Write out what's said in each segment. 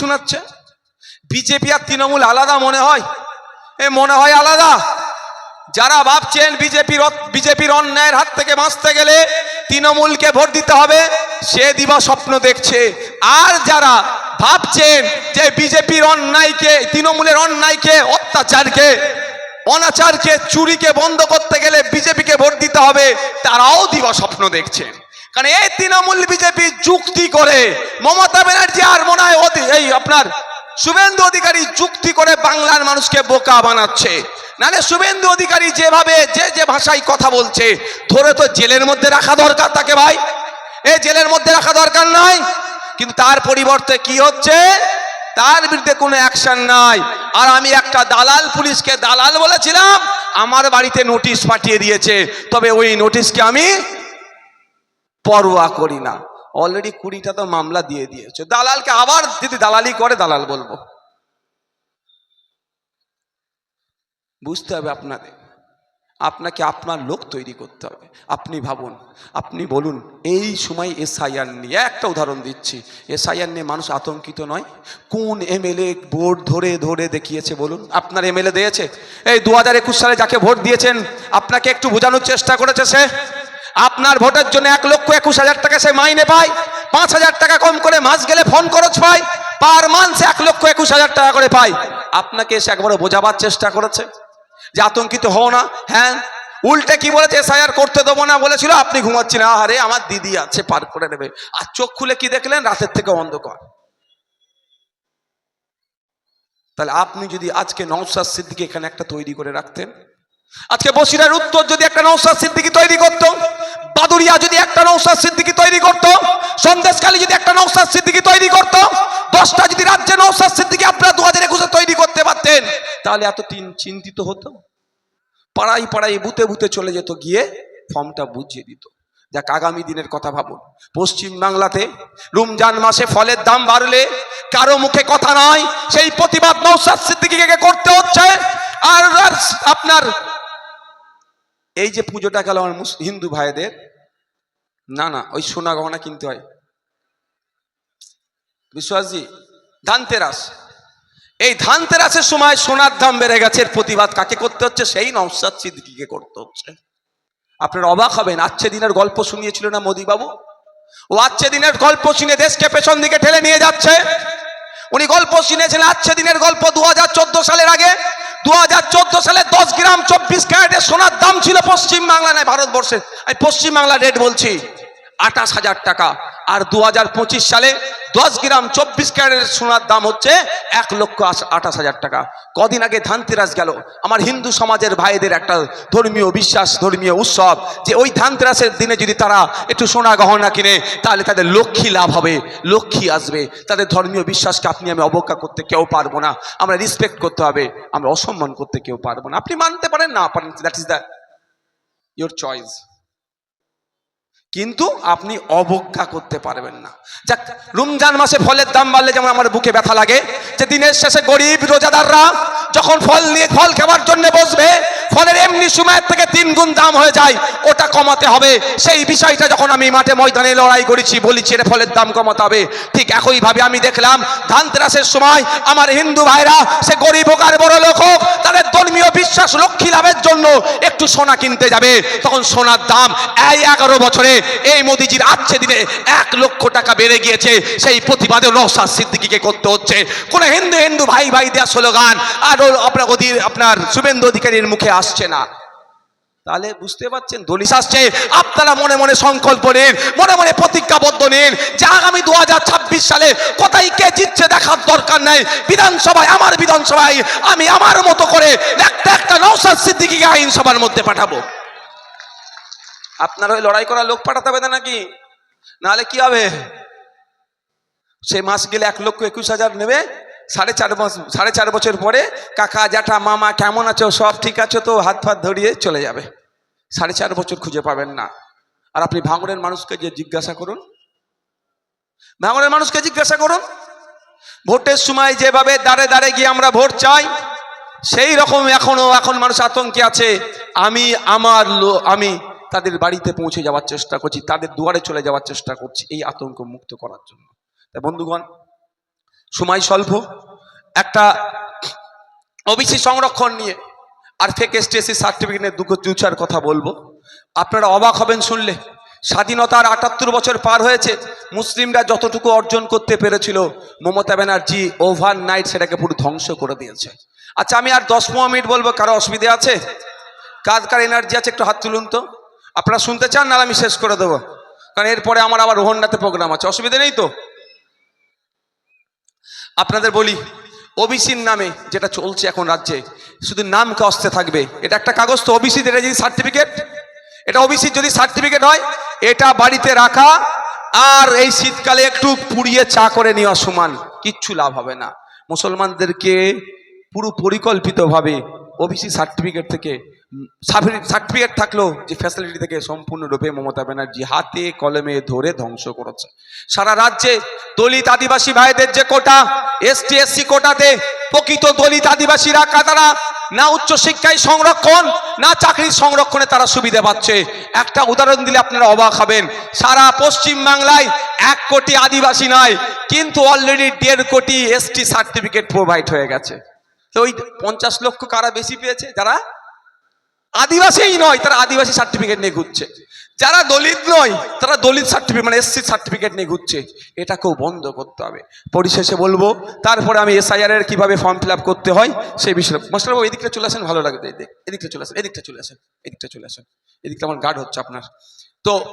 শোনাচ্ছে? বিজেপি আর তৃণমূল আলাদা মনে হয়? এ মনে হয় আলাদা। যারা ভাবছেন বিজেপির বিজেপির অন্যায়ের হাত থেকে বাঁচতে গেলে তৃণমূলকে ভোট দিতে হবে, সে দিবা স্বপ্ন দেখছে। আর যারা ভাবছেন যে বিজেপির অন্যায়কে, তৃণমূলের অন্যায়কে, অত্যাচারকে, অনাচারকে, চুরিকে বন্ধ করতে গেলে বিজেপিকে ভোট দিতে হবে, তারাও দিবা স্বপ্ন দেখছেন কারণ এই তৃণমূল বিজেপি যুক্তি করে মমতা ব্যানার্জি আর মনে হয় এই আপনার শুভেন্দু অধিকারী যুক্তি করে বাংলার মানুষকে বোকা বানাচ্ছে। নালে শুভেন্দু অধিকারী যেভাবে যে যে ভাষায় কথা বলছে, ধরে তো জেলের মধ্যে রাখা দরকার তাকে ভাই। এ জেলের মধ্যে রাখা দরকার নাই। কিন্তু তার পরিবর্তে কি হচ্ছে? তার বিরুদ্ধে কোনো অ্যাকশন নাই। আর আমি একটা দালাল পুলিশকে দালাল বলেছিলাম, আমার বাড়িতে নোটিশ পাঠিয়ে দিয়েছে। তবে ওই নোটিশকে আমি পরোয়া করি না। অলরেডি কুড়িটা তো মামলা দিয়ে দিয়েছে। দালালকে আবার যদি দালালি করে, দালাল বলব। বুঝতে হবে আপনাদের। আপনাকে আপনার লোক তৈরি করতে হবে। আপনি ভাবুন, আপনি বলুন, এই সময় এসআইআর নিয়ে একটা উদাহরণ দিচ্ছি। এসআইআর নিয়ে মানুষ আতঙ্কিত নয়। কোন এমএলএ ভোট ধরে ধরে দেখিয়েছে বলুন। আপনার এমএলএ দিয়েছে। এই দু হাজার একুশ সালে যাকে ভোট দিয়েছেন, আপনাকে একটু বোঝানোর চেষ্টা করেছে সে? আপনার ভোটের জন্য এক লক্ষ একুশ হাজার টাকা সে মাইনে পায়, পাঁচ হাজার টাকা কম করে মাস গেলে ফোন খরচ পায় পার মান্থ এক লক্ষ একুশ হাজার টাকা করে পায়। আপনাকে এসে একবারে বোঝাবার চেষ্টা করেছে যে আতঙ্কিত হও না। হ্যাঁ উল্টে কি বলেছে? এসআইআর করতে দেবো না বলেছিল, আপনি ঘুমাচ্ছেন। আহারে, আমার দিদি আছে, পার করে নেবে। আর চোখ খুলে কি দেখলেন? রাতের থেকে অন্ধকার। তাহলে আপনি যদি আজকে নৌসাদ সিদ্দিকি এখানে একটা তৈরি করে রাখতেন আজকে বসিরার উত্তর যদি একটা নৌসাদ সিদ্দিকি তৈরি করত, বাদুরিয়া যদি একটা নৌসাদ সিদ্দিকি তৈরি করত সন্দেশকালী যদি একটা নৌসাদ সিদ্দিকি তৈরি করত, দশটা যদি রাজ্যে নৌসাদ সিদ্দিকি আপনারা দু হাজার একুশে তৈরি করতে পারতেন, তাহলে এত তিন চিন্তিত হতো। পাড়াই পাড়াই বুতে বুতে চলে যেত, গিয়ে ফর্মটা বুঝিয়ে দিত। যাক, আগামী দিনের কথা ভাবুন। পশ্চিম বাংলাতে রমজান মাসে ফলের দাম বাড়লে কারও মুখে কথা নয়, সেই প্রতিবাদ নৌসাদ সিদ্দিকিকে করতে হচ্ছে। আর আপনার এই যে পুজোটা গেল আমার হিন্দু ভাইদের, না না, ওই সোনা গহনা কিনতে হয়। বিশ্বাসজি, ধানতেরাস। এই ধানতেরাসের সময় সোনার দাম বেড়ে গেছে, এর প্রতিবাদ কাকে করতে হচ্ছে? সেই নওসাদ সিদ্দিকিকে করতে হচ্ছে। আপনারা অবাক হবেন আচ্ছে দিনের গল্প শুনিয়েছিল না মোদি বাবু ও আচ্ছে দিনের গল্প শুনে দেশকে পেছন দিকে ঠেলে নিয়ে যাচ্ছে। উনি গল্প শুনেছিলেন আচ্ছে দিনের গল্প দু হাজার চোদ্দ সালের আগে। দু হাজার চোদ্দ সালে দশ গ্রাম চব্বিশ ক্যারেটের সোনার দাম ছিল পশ্চিম বাংলা নয় ভারতবর্ষের আমি পশ্চিম বাংলা রেট বলছি। আঠাশ হাজার টাকা। আর দু হাজার পঁচিশ সালে দশ গ্রাম চব্বিশ ক্যারেটের সোনার দাম হচ্ছে এক লক্ষ আঠাশ হাজার টাকা। কদিন আগে ধানতেরাস গেল। আমার হিন্দু সমাজের ভাইদের একটা ধর্মীয় বিশ্বাস, ধর্মীয় উৎসব যে ওই ধানতেরাসের দিনে যদি তারা একটু সোনা গহনা কিনে, তাহলে তাদের লক্ষ্মী লাভ হবে, লক্ষ্মী আসবে। তাদের ধর্মীয় বিশ্বাসকে আপনি আমি অবজ্ঞা করতে কেউ পারব না। আমরা রিসপেক্ট করতে হবে, আমরা অসম্মান করতে কেউ পারব না। আপনি মানতে পারেন, না পারেন that is the your choice কিন্তু আপনি অবজ্ঞা করতে পারবেন না। যাক, রমজান মাসে ফলের দাম বাড়লে যেমন আমার বুকে ব্যথা লাগে, যে দিনের শেষে গরিব রোজাদাররা যখন ফল নিয়ে ফল খাবার জন্য বসবে ফলের এমনি সময়ের থেকে তিন গুণ দাম হয়ে যায়, ওটা কমাতে হবে। সেই বিষয়টা যখন আমি মাঠে ময়দানে লড়াই করেছি, বলেছি এটা ফলের দাম কমাতে হবে। ঠিক একইভাবে আমি দেখলাম, ধানতেরাসের সময় আমার হিন্দু ভাইরা, সে গরিব হোক আর বড় লোক হোক, তাদের ধর্মীয় বিশ্বাস লক্ষ্মী লাভের জন্য একটু সোনা কিনতে যাবে। তখন সোনার দাম এই এগারো বছরে এই মোদিজির আজকে দিনে এক লক্ষ টাকা বেড়ে গিয়েছে। সেই প্রতিবাদে নৌসাদ সিদ্দিকিকে করতে হচ্ছে। কোন হিন্দু হিন্দু ভাই ভাই দেওয়া স্লোগান, আর আপনার অধীর আপনার শুভেন্দু অধিকারীর মুখে আসছে না। তাহলে বুঝতে পারছেন? দলিস আসছে। আপনারা মনে মনে সংকল্প নিন, মনে মনে প্রতিজ্ঞাবদ্ধ নিন যে আগামী দু হাজার ছাব্বিশ সালে কোথায় কে জিতছে দেখার দরকার নাই। বিধানসভায়, আমার বিধানসভায় আমি আমার মতো করে একটা একটা নৌসাদ সিদ্দিকিকে আইনসভার মধ্যে পাঠাবো। আপনার ওই লড়াই করা লোক পাঠাতে হবে নাকি? নাহলে কি হবে? সে মাস গেলে এক লক্ষ একুশ হাজার নেবে। সাড়ে চার বছর সাড়ে চার বছর পরে, কাকা, জ্যাঠা, মামা কেমন আছো? সব ঠিক আছে তো? হাত ফাত ধরিয়ে চলে যাবে। সাড়ে চার বছর খুঁজে পাবেন না। আর আপনি ভাঙড়ের মানুষকে যে জিজ্ঞাসা করুন, ভাঙড়ের মানুষকে জিজ্ঞাসা করুন, ভোটের সময় যেভাবে দাঁড়ে দাঁড়ে গিয়ে আমরা ভোট চাই, সেই রকম এখনও, এখন মানুষ আতঙ্কে আছে। আমি, আমার আমি তাদের বাড়িতে পৌঁছে যাওয়ার চেষ্টা করছি, তাদের দুয়ারে চলে যাওয়ার চেষ্টা করছি এই আতঙ্ক মুক্ত করার জন্য। তা বন্ধুগণ সময় স্বল্প, একটা ওবিসি সংরক্ষণ নিয়ে আর ফেক এসটিএসসি সার্টিফিকেটের দুটো দু চার কথা বলব। আপনারা অবাক হবেন শুনলে, স্বাধীনতার আটাত্তর বছর পার হয়েছে, মুসলিমরা যতটুকু অর্জন করতে পেরেছিল, মমতা ব্যানার্জি ওভার নাইট সেটাকে পুরো ধ্বংস করে দিয়েছে। আচ্ছা আমি আর দশ পনেরো মিনিট বলব, কারও অসুবিধা আছে? কাজ কার এনার্জি আছে, একটু হাত তুলুন তো। আপনারা শুনতে চান না, আমি শেষ করে দেবো। কারণ এরপরে আমার আবার রোহন্ডাতে প্রোগ্রাম আছে। অসুবিধা নেই তো? আপনাদের বলি ওবিসির নামে যেটা চলছে এখন রাজ্যে, শুধু নামকে অস্তে থাকবে। এটা একটা কাগজ তো ওবিসি এটা যদি সার্টিফিকেট এটা ওবিসির যদি সার্টিফিকেট হয়, এটা বাড়িতে রাখা, আর এই শীতকালে একটু পুড়িয়ে চা করে নেওয়া সমান, কিচ্ছু লাভ হবে না। মুসলমানদেরকে পুরো পরিকল্পিতভাবে ওবিসি সার্টিফিকেট থেকে সার্টিফিকেট থাকলেও যে ফ্যাসিলিটি থেকে সম্পূর্ণরূপে মমতা ব্যানার্জি হাতে, কলমে ধরে ধ্বংস করেছে। সারা রাজ্যে দলিত আদিবাসী ভাইদের যে কোটা, এসটি, এসসি কোটাতে প্রকৃত দলিত আদিবাসীরা কাতারা না উচ্চ শিক্ষায় সংরক্ষণ, না চাকরির সংরক্ষণে তারা সুবিধা পাচ্ছে। একটা উদাহরণ দিলে আপনারা অবাক হবেন। সারা পশ্চিম বাংলায় এক কোটি আদিবাসী নয়, কিন্তু অলরেডি দেড় কোটি এসটি সার্টিফিকেট প্রোভাইড হয়ে গেছে। তো ওই পঞ্চাশ লক্ষ কারা বেশি পেয়েছে? যারা আদিবাসীই নয়, তারা আদিবাসী সার্টিফিকেট নিয়ে ঘুরছে। যারা দলিত নয়, তারা দলিত সার্টিফিকেট মানে এসসি সার্টিফিকেট নিয়ে ঘুরছে। এটাকেও বন্ধ করতে হবে। পরিশেষে বলব, তারপরে আমি এসআইআর এর কীভাবে ফর্ম ফিল করতে হয়, সেই বিষয়ে। মাস্টারবাবু এদিকটা চলে আসেন, ভালো লাগবে। এদিক এদিকটা চলে আসেন, এদিকটা চলে আসেন, এদিকটা চলে আসেন। এদিকটা আমার গার্ড হচ্ছে আপনার। তো,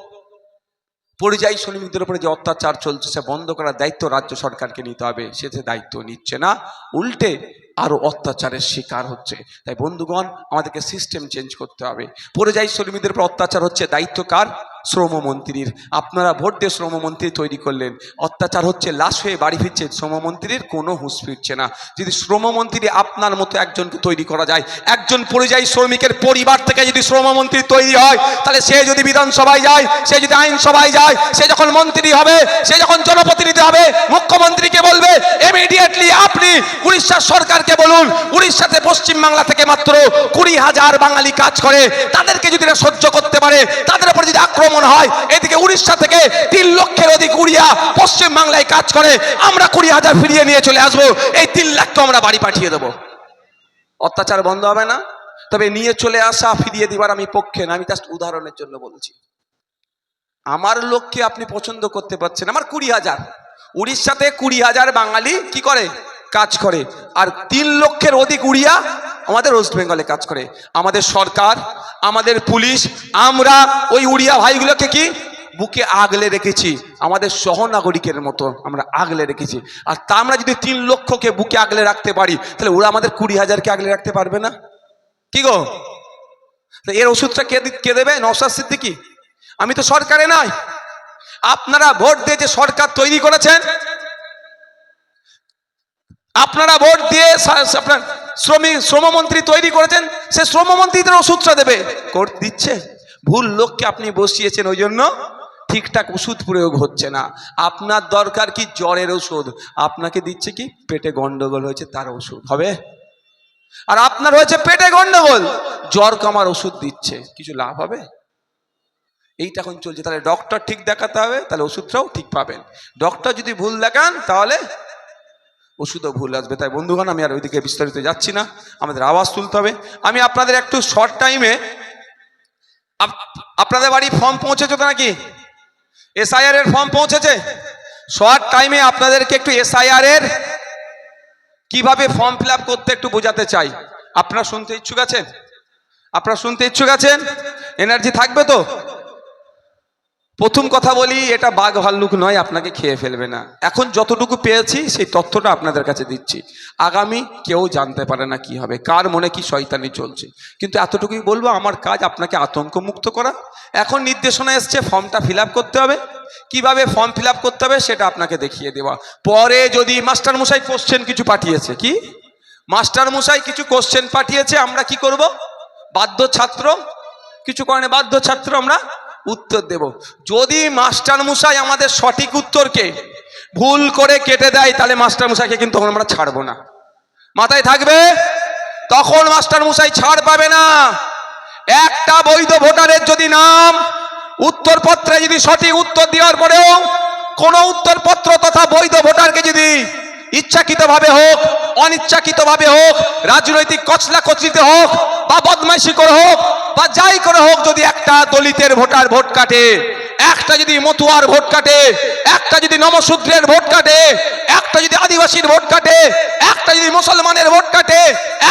পরিযায়ী শ্রমিকদের উপরে যে অত্যাচার চলছে, সে বন্ধ করার দায়িত্ব রাজ্য সরকারকে নিতে হবে। সে দায়িত্ব নিচ্ছে না, উল্টে আরও অত্যাচারের শিকার হচ্ছে। তাই বন্ধুগণ, আমাদেরকে সিস্টেম চেঞ্জ করতে হবে। পরিযায়ী শ্রমিকদের উপর অত্যাচার হচ্ছে, দায়িত্ব কার? শ্রমমন্ত্রীর। আপনারা ভোট দিয়ে শ্রমমন্ত্রী তৈরি করলেন। অত্যাচার হচ্ছে, লাশ হয়ে বাড়ি ফিরছে, শ্রমমন্ত্রীর কোনো হুঁশ ফিরছে না। যদি শ্রমমন্ত্রী আপনার মতো একজনকে তৈরি করা যায়, একজন পরিযায়ী শ্রমিকের পরিবার থেকে যদি শ্রমমন্ত্রী তৈরি হয়, তাহলে সে যদি বিধানসভায় যায়, সে যদি আইনসভায় যায়, সে যখন মন্ত্রী হবে, সে যখন জনপ্রতিনিধি হবে, মুখ্যমন্ত্রীকে বলবে ইমিডিয়েটলি আপনি উড়িষ্যার সরকারকে বলুন, উড়িষ্যাতে পশ্চিম বাংলা থেকে মাত্র কুড়ি হাজার বাঙালি কাজ করে। তাদেরকে যদি এরা সহ্য করতে পারে, তাদের উপর যদি আক্রমণ হয়, এদিকে উড়িষ্যা থেকে তিন লক্ষের অধিক উড়িয়া পশ্চিম বাংলায় কাজ করে। আমরা কুড়ি হাজার ফিরিয়ে নিয়ে চলে আসব, এই তিন লাখকে আমরা বাড়ি পাঠিয়ে দেবো। অত্যাচার বন্ধ হবে না, তবে নিয়ে চলে আসা, ফিরিয়ে দিবার আমি পক্ষে না, আমি জাস্ট উদাহরণের জন্য বলছি। আমার লোককে আপনি পছন্দ করতে পারছেন আমার কুড়ি হাজার, উড়িষ্যাতে কুড়ি হাজার বাঙালি কি করে? কাজ করে। আর তিন লক্ষের অধিক উড়িয়া আমাদের ওয়েস্ট বেঙ্গলে কাজ করে। আমাদের সরকার, আমাদের পুলিশ, আমরা ওই উড়িয়া ভাইগুলোকে কি? বুকে আগলে রেখেছি। আমাদের সহনাগরিকের মতো আমরা আগলে রেখেছি। আর তা আমরা যদি তিন লক্ষকে বুকে আগলে রাখতে পারি, তাহলে ওরা আমাদের কুড়ি হাজারকে আগলে রাখতে পারবে না? কি গো? এর ওষুধটা কে কে দেবে? নওসাদ সিদ্দিকি? আমি তো সরকারে নয় আপনারা ভোট দিয়ে যে সরকার তৈরি করেছেন আপনারা ভোট দিয়ে আপনার শ্রমিক শ্রমমন্ত্রী তৈরি করেছেন, সে শ্রমমন্ত্রীদের ওষুধটা দেবে। কোর্ট দিচ্ছে। ভুল লোককে আপনি বসিয়েছেন ওই জন্য ঠিকঠাক ওষুধ প্রয়োগ হচ্ছে না। আপনার দরকার কি জ্বরের ওষুধ? আপনাকে দিচ্ছে কি পেটে গন্ডগোল হয়েছে, তার ওষুধ। হবে? আর আপনার হয়েছে পেটে গন্ডগোল। জ্বর কামার ওষুধ দিচ্ছে। কিছু লাভ হবে? এইটা এখন চলছে। তাহলে ডক্টর ঠিক দেখাতে হবে, তাহলে ওষুধটাও ঠিক পাবেন। ডক্টর যদি ভুল দেখান, তাহলে ওষুধও ভুল আসবে। তাই বন্ধুগণ, আমি আর ওইদিকে বিস্তারিত যাচ্ছি না। আমাদের আওয়াজ তুলতে হবে। আমি আপনাদের একটু শর্ট টাইমে আপনাদের বাড়ি ফর্ম পৌঁছেছে তো নাকি? এসআইআর এর ফর্ম পৌঁছেছে? শর্ট টাইমে আপনাদেরকে একটু এসআইআর এর কীভাবে ফর্ম ফিল করতে একটু বোঝাতে চাই। আপনারা শুনতে ইচ্ছুক আছেন? আপনারা শুনতে ইচ্ছুক আছেন? এনার্জি থাকবে তো? প্রথম কথা বলি, এটা বাঘ ভাল্লুক নয়, আপনাকে খেয়ে ফেলবে না। এখন যতটুকু পেয়েছি, সেই তথ্যটা আপনাদের কাছে দিচ্ছি। আগামী কেউ জানতে পারে না কি হবে, কার মনে কি শয়তানি চলছে। কিন্তু এতটুকুই বলব, আমার কাজ আপনাকে আতঙ্ক মুক্ত করা। এখন নির্দেশনা এসছে, ফর্মটা ফিল করতে হবে। কীভাবে ফর্ম ফিল করতে হবে, সেটা আপনাকে দেখিয়ে দেওয়া। পরে যদি মাস্টার মশাই কোশ্চেন কিছু পাঠিয়েছে, কি? মাস্টার মশাই কিছু কোশ্চেন পাঠিয়েছে, আমরা কি করব? বাধ্য ছাত্র কিছু কারণে বাধ্য ছাত্র আমরা উত্তর দেব। যদি মাস্টার মশাই আমাদের সঠিক উত্তরকে ভুল করে কেটে দেয়, তাহলে মাস্টার মশাইকে কিন্তু আমরা ছাড়বো না। মাথায় থাকবে? তখন মাস্টার মশাই ছাড় পাবে না। একটা বৈধ ভোটারের যদি নাম, উত্তরপত্রে যদি সঠিক উত্তর দেওয়ার পরেও কোন উত্তরপত্র তথা বৈধ ভোটারকে যদি ইচ্ছাকৃতভাবে হোক, অনিচ্ছাকৃতভাবে হোক, রাজনৈতিক কচলা কচলিতে হোক, বা বদমাইশি করে হোক, বা যাই করে হোক, যদি একটা দলিতের ভোটার ভোট কাটে একটা যদি মতুয়ার ভোট কাটে, একটা যদি নমশূদ্রের ভোট কাটে, একটা যদি আদিবাসীর ভোট কাটে, একটা যদি মুসলমানের ভোট কাটে,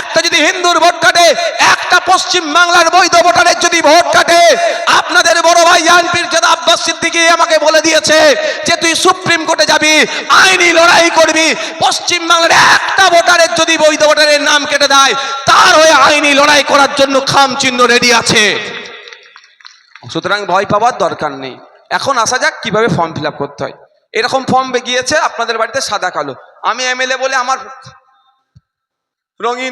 একটা যদি হিন্দুর ভোট কাটে, একটা পশ্চিম বাংলার বৈধ ভোটারের যদি ভোট কাটে, আপনাদের বড় ভাই জাহানপীর জাদা আব্বাস সিদ্দিকী আমাকে বলে দিয়েছে যে তুই সুপ্রিম কোর্টে যাবি, আইনি লড়াই করবি, পশ্চিম বাংলার একটা ভোটারের যদি বৈধ ভোটারের নাম কেটে দেয়, তার হয়ে আইনি লড়াই করার জন্য খাম চিহ্ন রেডি আছে। সুতরাং ভয় পাওয়ার দরকার নেই। এখন আসা যাক কীভাবে ফর্ম ফিল করতে হয়। এরকম ফর্ম গিয়েছে, আপনাদের বাড়িতে সাদা কালো। আমি এমএলএ বলে আমার রঙিন